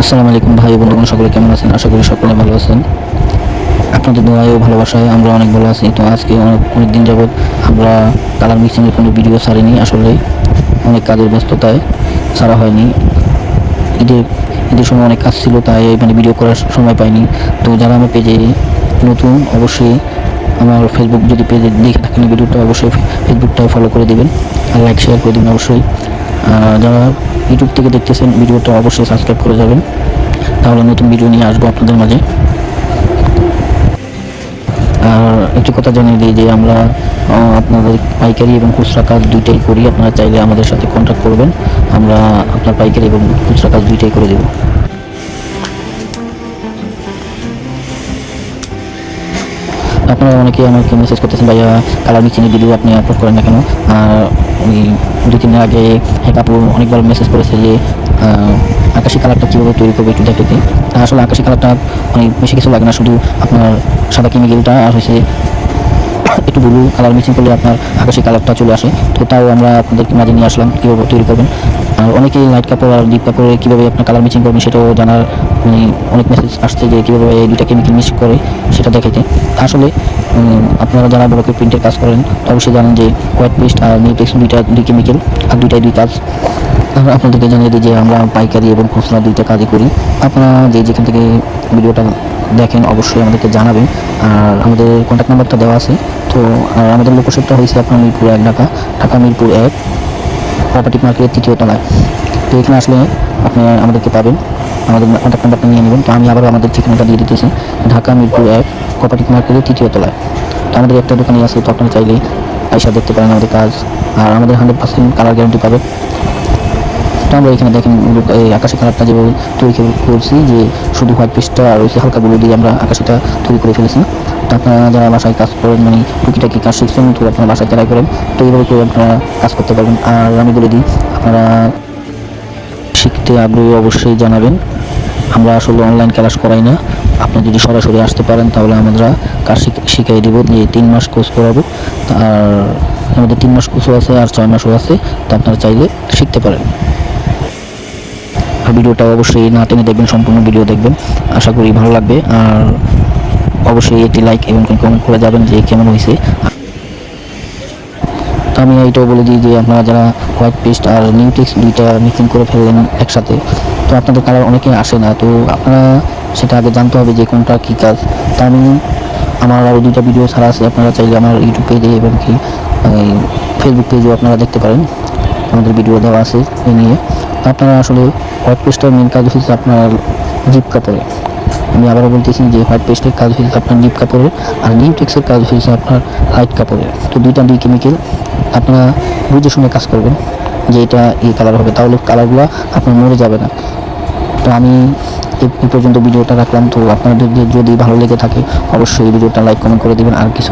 আসসালামু আলাইকুম ভাই বন্ধুগণ, সকলে কেমন আছেন? আশা করি সকলে ভালো আছেন। আপনাদের দোয়ায় ও ভালোবাসায় আমরা অনেক ভালো আছি। তো আজকে অনেক দিন যাবৎ আমরা কালার মিক্সিংয়ের কোনো ভিডিও ছাড়িনি আসলে অনেক কাজের ব্যস্ততায় ছাড়া হয়নি। ঈদের ঈদের সময় অনেক কাজ ছিল, তাই মানে ভিডিও করার সময় পাইনি। তো যারা আমার পেজে নতুন, অবশ্যই আমার ফেসবুক যদি পেজে দেখে থাকেন ভিডিওটা, অবশ্যই ফেসবুকটাও ফলো করে দেবেন। আর লাইক শেয়ার করে দেবেন অবশ্যই। যারা ইউটিউব থেকে দেখতেছেন, ভিডিওটা অবশ্যই সাবস্ক্রাইব করে যাবেন। তাহলে নতুন ভিডিও নিয়ে আসব আপনাদের মাঝে। আর একটি কথা জানিয়ে দিই যে আমরা আপনাদের পাইকারি এবং খুচরা কাজ দুইটাই করি। আপনারা চাইলে আমাদের সাথে কন্ট্যাক্ট করবেন। আমরা আপনার পাইকারি এবং খুচরা কাজ দুইটাই করে দেবো। আপনারা অনেকে আমাকে মেসেজ করতেছেন, ভাইয়া, কালার মিক্সিংয়ের ভিডিও আপনি আপলোড করেন না কেন? আর ওই দুই, তিন দিন আগে হ্যাঁ আপু অনেকবার মেসেজ করেছে যে আকাশি কালারটা কীভাবে তৈরি করবে একটু দেখে তা আসলে আকাশি কালারটা অনেক বেশি কিছু লাগে না, শুধু আপনার সাদা কেমিক্যালটা আর হয়েছে একটু ব্লু কালার মিক্সিং করলে আপনার আকাশি কালারটা চলে আসে। তো তাও আমরা আপনাদেরকে মাঝে নিয়ে আসলাম, কীভাবে তৈরি করবেন। আর অনেকেই লাইট কাপড় আর ডিপ কাপড়ে কীভাবে আপনার কালার মিক্সিং করবেন, সেটাও জানার মানে অনেক মেসেজ আসছে যে কীভাবে এই দুটা কেমিক্যাল মিক্স করে সেটা দেখাইতে। আসলে আপনারা যারা বড়কে প্রিন্টের কাজ করেন, অবশ্যই জানেন যে হোয়াইট পেস্ট আর নিউটেক্স দুইটা, দুই কেমিক্যাল আর দুইটাই দুই কাজ। আপনাদেরকে জানিয়ে দিই যে আমরা পাইকারি এবং খুচরা দুইটা কাজই করি। আপনারা যে যেখান থেকে ভিডিওটা দেখেন অবশ্যই আমাদেরকে জানাবেন। আর আমাদের কন্ট্যাক্ট নাম্বারটা দেওয়া আছে। তো আমাদের লোকেশনটা হয়েছে আপনার মিরপুর এক ঢাকা ঢাকা মিরপুর এক প্রপার্টি মার্কেটের তৃতীয় তলায়। তো এখানে আসলে আপনি আমাদেরকে পাবেন। আমাদের কন্ট্যাক্ট নাম্বারটা নিয়ে নেবেন। তো আমি আবার আমাদের ঠিকানাটা দিয়ে দিতেছি। ঢাকা মিরপুর এক প্রপার্টি মার্কেটের তৃতীয় তলায়। তো আমাদের একটা দোকানে আছে, তো আপনারা চাইলে পয়সা দেখতে পারেন আমাদের কাজ। আর আমাদের হান্ড্রেড পার্সেন্ট কালার গ্যারান্টি পাবেন। তো আমরা এখানে দেখেন এই আকাশি কালারটা যেভাবে তৈরি করে করছি, যে শুধু হোয়াইট পেস্টটা আর ওই হালকা ব্লু দিয়ে আমরা আকাশিটা তৈরি করে ফেলেছি। তো আপনারা যারা বাসায় কাজ করেন মানে টুকিটাকি কাজ শিখছেন, তো আপনারা বাসায় ট্রাই করেন, তো এইভাবে করে আপনারা কাজ করতে পারবেন। আর আমি বলে দিই, আপনারা শিখতে আগ্রহী অবশ্যই জানাবেন। আমরা আসলে অনলাইন ক্লাস করাই না। আপনি যদি সরাসরি আসতে পারেন, তাহলে আমরা কাজ শিখ- শিখিয়ে দেবো, যে তিন মাস কোর্স করাবো। আর আমাদের তিন মাস কোর্সও আছে আর ছয় মাসও আছে, তো আপনারা চাইলে শিখতে পারেন। ভিডিওটা অবশ্যই না টেনে দেখবেন, সম্পূর্ণ ভিডিও দেখবেন। আশা করি ভালো লাগবে। আর অবশ্যই একটি লাইক এবং কমেন্ট করে যাবেন যে কেমন হয়েছে। আমি এইটাও বলে দিই যে আপনারা যারা হোয়াইট পেস্ট আর নিউটেক্স দুইটা মিক্সিং করে ফেললেন একসাথে, তো আপনাদের কালার অনেকে আসে না। তো আপনারা সেটা আগে জানতে হবে যে কোনটা কী কাজ। তা আমি আমার আরও দুইটা ভিডিও ছাড়া আছে, আপনারা চাইলে আমার ইউটিউব পেজে এবং কি ফেসবুক পেজেও আপনারা দেখতে পারেন। আমাদের ভিডিও দেওয়া আছে এই নিয়ে। আপনারা আসলে হোয়াইট পেস্টের মেন কাজ হচ্ছে আপনার জিপ কাপড়ে। আমি আবারও বলতেছি যে হোয়াইট পেস্টের কাজ হয়েছে আপনার ডিপ কাপড়ের আর নিউটেক্সের কাজ হয়েছে আপনার লাইট কাপড়ের তো দুইটা দুই কেমিক্যাল আপনারা বুঝে শুনে কাজ করবেন যে এটা এই কালার হবে। তাহলে কালারগুলো আপনার মরে যাবে না। তো আমি এই পর্যন্ত ভিডিওটা রাখলাম। তো আপনাদের যদি ভালো লেগে থাকে, অবশ্যই ভিডিওটা লাইক কমেন্ট করে দিবেন। আর কিছু